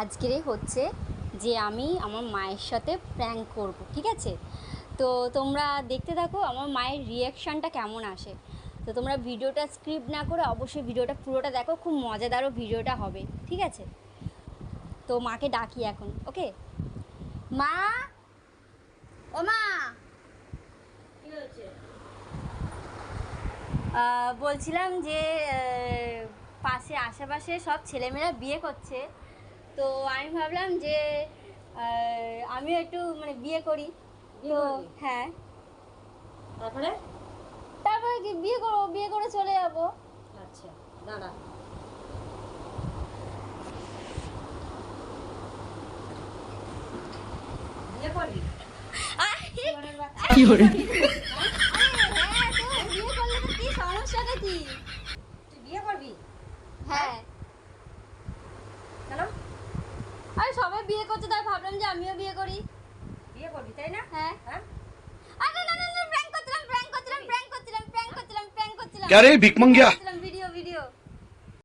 আজকেরে হচ্ছে যে আমি আমার মায়ের সাথে প্র্যাঙ্ক করব, ঠিক আছে? তো তোমরা দেখতে থাকো আমার মায়ের রিয়াকশানটা কেমন আসে। তো তোমরা ভিডিওটা স্ক্রিপ্ট না করে অবশ্যই ভিডিওটা পুরোটা দেখো, খুব মজাদারও ভিডিওটা হবে, ঠিক আছে? তো মাকে ডাকি এখন, ওকে? মা! ও মা! বলছিলাম যে পাশে, আশেপাশে সব ছেলেমেয়েরা বিয়ে করছে। তো আমি ভাবলাম যে আমিও একটু মানে বিয়ে করি। তো হ্যাঁ। তারপরে? তারপরে কি বিয়ে করব বিয়ে করে চলে যাব। আচ্ছা দাঁড়া। বিয়ে করবি? কি করে হ্যাঁ বিয়ে করলে কি সমস্যাটা কি? তুই বিয়ে করবি? হ্যাঁ। আরে সবাই বিয়ে করছে তাই ভাবলাম যে আমিও বিয়ে করি। বিয়ে করবি তাই না? হ্যাঁ। হ্যাঁ? আরে না না না প্র্যাঙ্ক করছিলাম প্র্যাঙ্ক করছিলাম প্র্যাঙ্ক করছিলাম প্র্যাঙ্ক করছিলাম প্র্যাঙ্ক করছিলাম। আরে